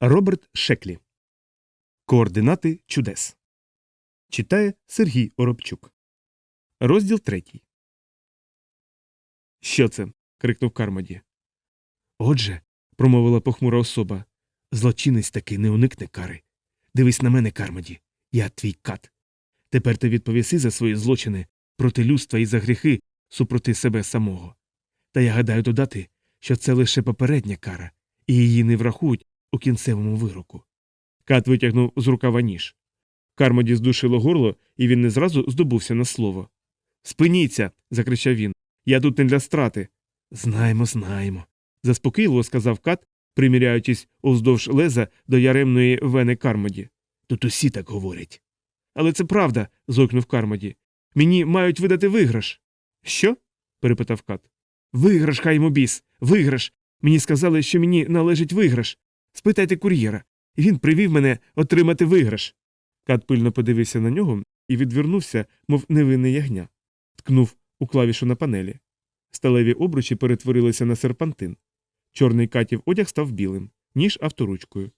Роберт Шеклі. Координати чудес. Читає Сергій Оробчук. Розділ третій. Що це? крикнув Кармоді. Отже, промовила похмура особа. Злочинець таки не уникне кари. Дивись на мене, Кармоді. Я твій кат. Тепер ти відповіси за свої злочини проти людства і за гріхи супроти себе самого. Та я гадаю додати, що це лише попередня кара, і її не врахують у кінцевому вироку. Кат витягнув з рукава ніж. Кармоді здушило горло, і він не зразу здобувся на слово. Спиніться. закричав він. Я тут не для страти. Знаємо, знаємо. заспокійливо сказав кат, приміряючись уздовж леза до яремної вени Кармоді. Тут усі так говорять. Але це правда. зойкнув Кармоді. Мені мають видати виграш. Що? перепитав кат. Виграш, хай йому біс, виграш. Мені сказали, що мені належить виграш. Спитайте кур'єра. Він привів мене отримати виграш. Кат пильно подивився на нього і відвернувся, мов невинне ягня, ткнув у клавішу на панелі. Сталеві обручі перетворилися на серпантин. Чорний катів одяг став білим, ніж авторучкою.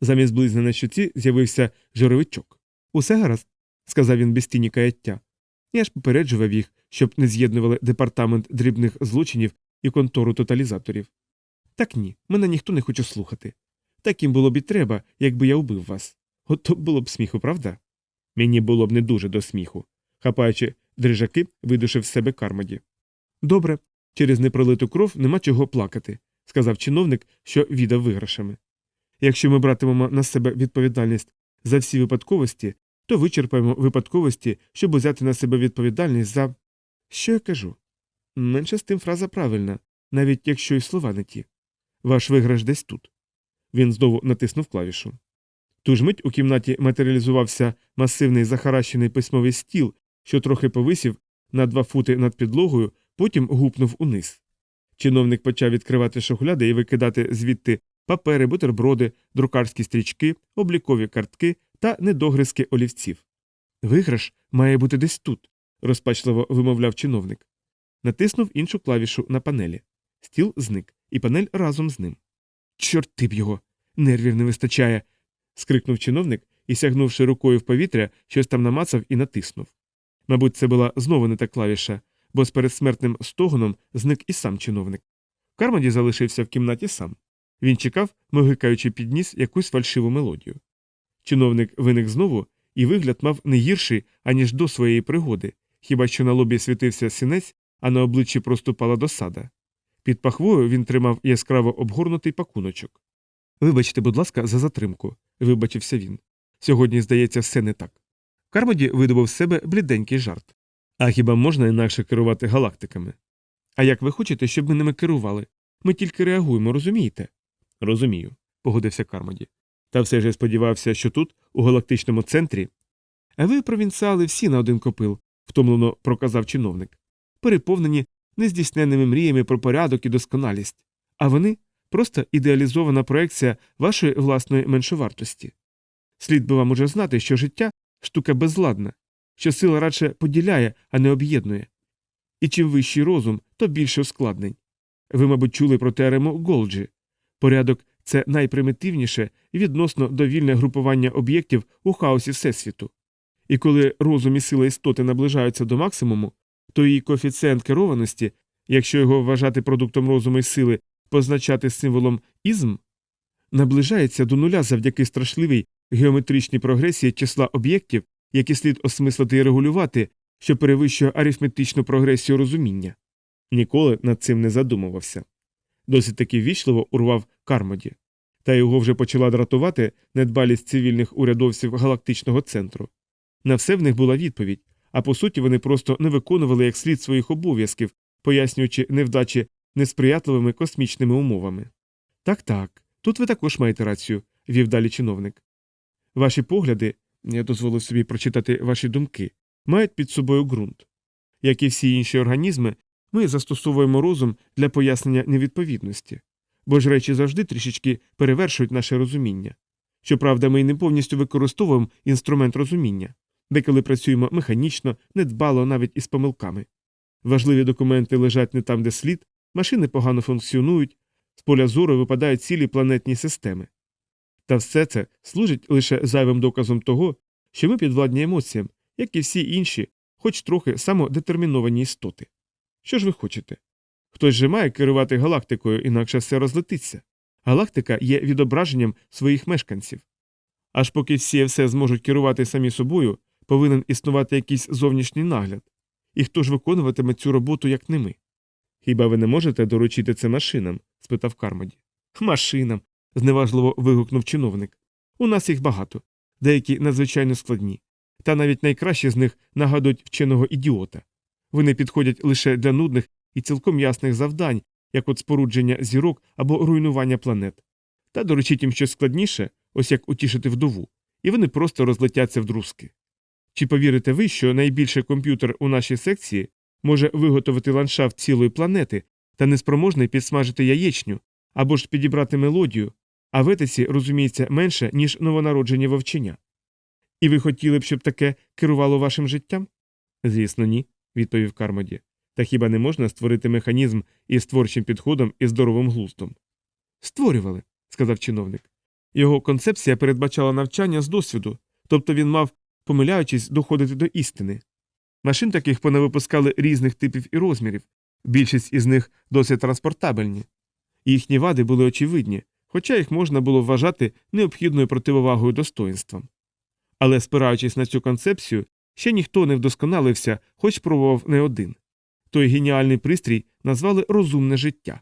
Замість близни на щоці з'явився жировичок. Усе гаразд, сказав він без тіні каяття. Я ж попереджував їх, щоб не з'єднували департамент дрібних злочинів і контору тоталізаторів. Так ні, мене ніхто не хоче слухати. Таким було б і треба, якби я убив вас. От то було б сміху, правда? Мені було б не дуже до сміху. Хапаючи дрижаки, видушив з себе кармоді. Добре, через непролиту кров нема чого плакати, сказав чиновник, що віддав виграшами. Якщо ми братимемо на себе відповідальність за всі випадковості, то вичерпаємо випадковості, щоб взяти на себе відповідальність за. Що я кажу? Менше з тим фраза правильна, навіть якщо й слова не ті. Ваш виграш десь тут. Він знову натиснув клавішу. Ту ж мить у кімнаті матеріалізувався масивний захаращений письмовий стіл, що трохи повисів на два фути над підлогою, потім гупнув униз. Чиновник почав відкривати шухляди і викидати звідти папери, бутерброди, друкарські стрічки, облікові картки та недогризки олівців. Виграш має бути десь тут, розпачливо вимовляв чиновник. Натиснув іншу клавішу на панелі. Стіл зник, і панель разом з ним. Чорти б його. Нервів не вистачає. скрикнув чиновник і, сягнувши рукою в повітря, щось там намацав і натиснув. Мабуть, це була знову не та клавіша, бо з передсмертним стогоном зник і сам чиновник. Кармоді залишився в кімнаті сам. Він чекав, мигикаючи під ніс якусь фальшиву мелодію. Чиновник виник знову, і вигляд мав не гірший, аніж до своєї пригоди, хіба що на лобі світився синець, а на обличчі проступала досада. Під пахвою він тримав яскраво обгорнутий пакуночок. Вибачте, будь ласка, за затримку, вибачився він. Сьогодні, здається, все не так. Кармоді видобув з себе бліденький жарт. А хіба можна інакше керувати галактиками? А як ви хочете, щоб ми ними керували? Ми тільки реагуємо, розумієте? Розумію, погодився Кармоді. Та все ж я сподівався, що тут, у галактичному центрі. А ви, провінціали, всі на один копил, втомлено проказав чиновник, переповнені нездійсненними мріями про порядок і досконалість, а вони просто ідеалізована проекція вашої власної меншовартості. Слід би вам уже знати, що життя штука безладна, що сила радше поділяє, а не об'єднує. І чим вищий розум, то більше ускладнень. Ви, мабуть, чули про теорему Голджі. Порядок це найпримітивніше відносно довільне групування об'єктів у хаосі Всесвіту. І коли розум і сила істоти наближаються до максимуму, то її коефіцієнт керованості, якщо його вважати продуктом розуму і сили, позначати символом ізм, наближається до нуля завдяки страшливій геометричній прогресії числа об'єктів, які слід осмислити і регулювати, що перевищує арифметичну прогресію розуміння. Ніколи над цим не задумувався. Досить таки ввічливо урвав Кармоді, та його вже почала дратувати недбалість цивільних урядовців галактичного центру. На все в них була відповідь, а по суті вони просто не виконували як слід своїх обов'язків, пояснюючи невдачі несприятливими космічними умовами. Так, так, тут ви також маєте рацію, вів далі чиновник. Ваші погляди, я дозволив собі прочитати ваші думки, мають під собою ґрунт. Як і всі інші організми, ми застосовуємо розум для пояснення невідповідності, бо ж речі завжди трішечки перевершують наше розуміння. Щоправда, ми й не повністю використовуємо інструмент розуміння, деколи працюємо механічно, недбало навіть із помилками. Важливі документи лежать не там, де слід, машини погано функціонують, з поля зору випадають цілі планетні системи. Та все це служить лише зайвим доказом того, що ми підвладні емоціям, як і всі інші, хоч трохи самодетерміновані істоти. Що ж ви хочете? Хтось же має керувати галактикою, інакше все розлетиться. Галактика є відображенням своїх мешканців. Аж поки всі все зможуть керувати самі собою, повинен існувати якийсь зовнішній нагляд. І хто ж виконуватиме цю роботу, як не ми? Хіба ви не можете доручити це машинам? спитав Кармоді. Машинам. зневажливо вигукнув чиновник. У нас їх багато, деякі надзвичайно складні. Та навіть найкращі з них нагадують вченого ідіота. Вони підходять лише для нудних і цілком ясних завдань, як от спорудження зірок або руйнування планет. Та доручіть їм щось складніше, ось як утішити вдову, і вони просто розлетяться в друзки. Чи повірите ви, що найбільший комп'ютер у нашій секції може виготовити ландшафт цілої планети та неспроможний підсмажити яєчню або ж підібрати мелодію, а в етиці розуміється менше, ніж новонароджені вовчення? І ви хотіли б, щоб таке керувало вашим життям? Звісно, ні, відповів Кармоді. Та хіба не можна створити механізм із творчим підходом і здоровим глуздом? Створювали, сказав чиновник. Його концепція передбачала навчання з досвіду, тобто він мав, помиляючись, доходити до істини. Машин таких понавипускали різних типів і розмірів, більшість із них досить транспортабельні. Їхні вади були очевидні, хоча їх можна було вважати необхідною противовагою достоїнствам. Але, спираючись на цю концепцію, ще ніхто не вдосконалився, хоч пробував не один. Той геніальний пристрій назвали розумне життя.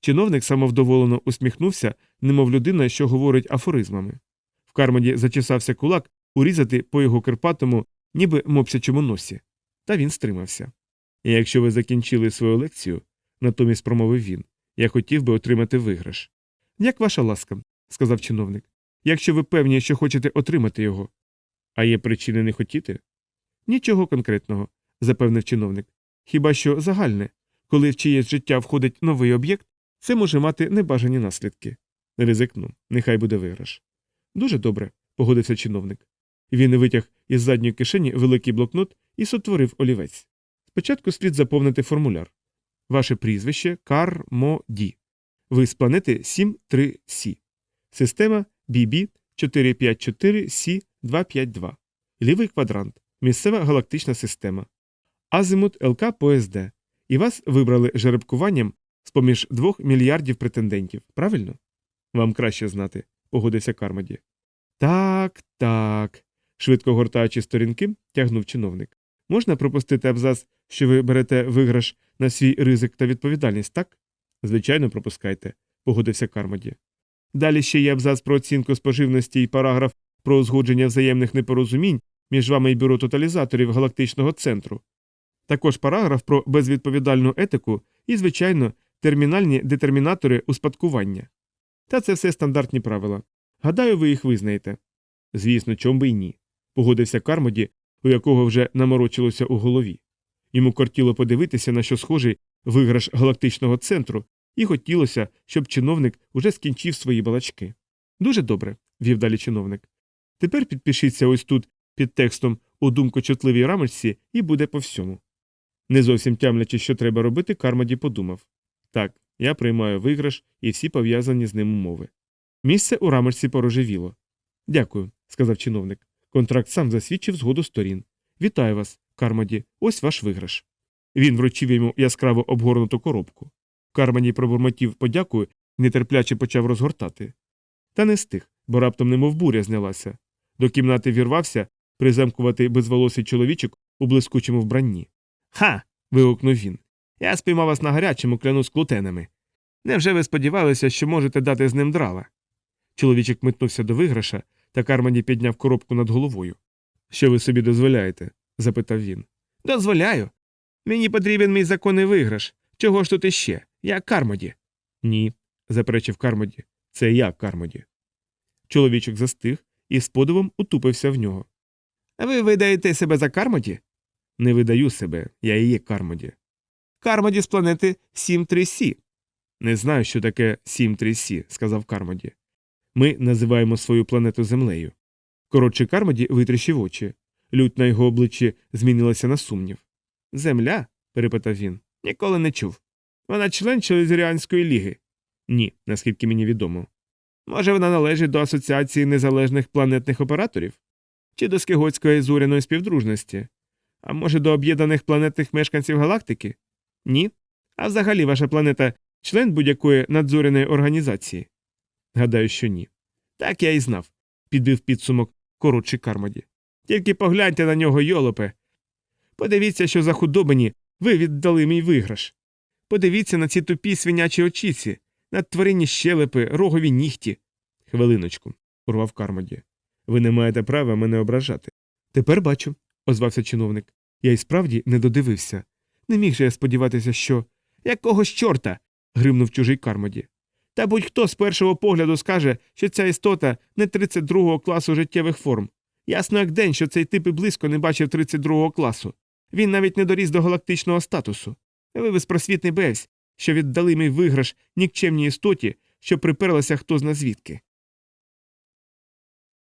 Чиновник самовдоволено усміхнувся, немов людина, що говорить афоризмами. В кармаді зачесався кулак урізати по його кирпатому, ніби мопсячому носі. Та він стримався. І якщо ви закінчили свою лекцію, натомість промовив він, я хотів би отримати виграш. Як ваша ласка, сказав чиновник. Якщо ви певні, що хочете отримати його. А є причини не хотіти? Нічого конкретного, запевнив чиновник. Хіба що загальне, коли в чиєсь життя входить новий об'єкт, це може мати небажані наслідки. Ризикну, нехай буде виграш. Дуже добре, погодився чиновник. Він витяг із задньої кишені великий блокнот і сотворив олівець. Спочатку слід заповнити формуляр. Ваше прізвище Кармоді. Ви з планети 73 Сі. Система BB 454 Сі 252. Лівий квадрант. Місцева галактична система. Азимут ЛК ПОСД. І вас вибрали жеребкуванням з поміж двох мільярдів претендентів, правильно? Вам краще знати, погодився Кармоді. Так, так. Швидко гортаючи сторінки, тягнув чиновник. Можна пропустити абзац, що ви берете виграш на свій ризик та відповідальність, так? Звичайно, пропускайте, погодився Кармоді. Далі ще є абзац про оцінку споживності і параграф про узгодження взаємних непорозумінь між вами і бюро тоталізаторів галактичного центру. Також параграф про безвідповідальну етику і, звичайно, термінальні детермінатори успадкування. Та це все стандартні правила. Гадаю, ви їх визнаєте. Звісно, чом би й ні. Погодився Кармоді, у якого вже наморочилося у голові. Йому кортіло подивитися, на що схожий виграш галактичного центру, і хотілося, щоб чиновник уже скінчив свої балачки. Дуже добре, вів далі чиновник. Тепер підпишіться ось тут під текстом у думкочутливій рамочці і буде по всьому. Не зовсім тямлячи, що треба робити, Кармоді подумав так, я приймаю виграш і всі пов'язані з ним умови. Місце у рамочці порожевіло. Дякую, сказав чиновник. Контракт сам засвідчив згоду сторін. Вітаю вас, Кармоді, ось ваш виграш. Він вручив йому яскраво обгорнуту коробку. Кармані пробурмотів подякую, нетерпляче почав розгортати. Та не стих, бо раптом немов буря знялася. До кімнати вірвався приземкувати безволосий чоловічок у блискучому вбранні. Ха. вигукнув він. Я спіймав вас на гарячому клянусь клутенами. Невже ви сподівалися, що можете дати з ним драла? Чоловічок метнувся до виграша, та Кармані підняв коробку над головою. Що ви собі дозволяєте? запитав він. Дозволяю. Мені потрібен мій законний виграш. Чого ж тут іще? Я Кармоді. Ні, заперечив Кармоді. Це я Кармоді. Чоловічок застиг і з подивом утупився в нього. Ви видаєте себе за Кармоді? Не видаю себе, я і є Кармоді. Кармоді з планети 7-3 Сі. Не знаю, що таке 7-3 Сі, сказав Кармоді. Ми називаємо свою планету Землею. Коротше, Кармоді витріщив очі. Лють на його обличчі змінилася на сумнів. Земля? перепитав він. Ніколи не чув. Вона член Челезіріанської ліги. Ні, наскільки мені відомо. Може, вона належить до Асоціації незалежних планетних операторів? Чи до Скиготської зоряної співдружності? А може, до об'єднаних планетних мешканців галактики? Ні. А взагалі ваша планета член будь-якої надзоряної організації? Гадаю, що ні. Так я і знав, підбив підсумок коротший Кармоді. Тільки погляньте на нього, йолопе. Подивіться, що за худобині ви віддали мій виграш. Подивіться на ці тупі свинячі очіці, на тваринні щелепи, рогові нігті. Хвилиночку, урвав Кармоді. Ви не маєте права мене ображати. Тепер бачу, озвався чиновник. Я й справді не додивився. Не міг же я сподіватися, що. Якогось чорта. гримнув чужий Кармоді. Та будь-хто з першого погляду скаже, що ця істота не 32-го класу життєвих форм. Ясно як день, що цей тип і близько не бачив 32-го класу. Він навіть не доріс до галактичного статусу. Ви безпросвітний бевсь, що віддали мій виграш нікчемній істоті, що приперлася хто зна звідки.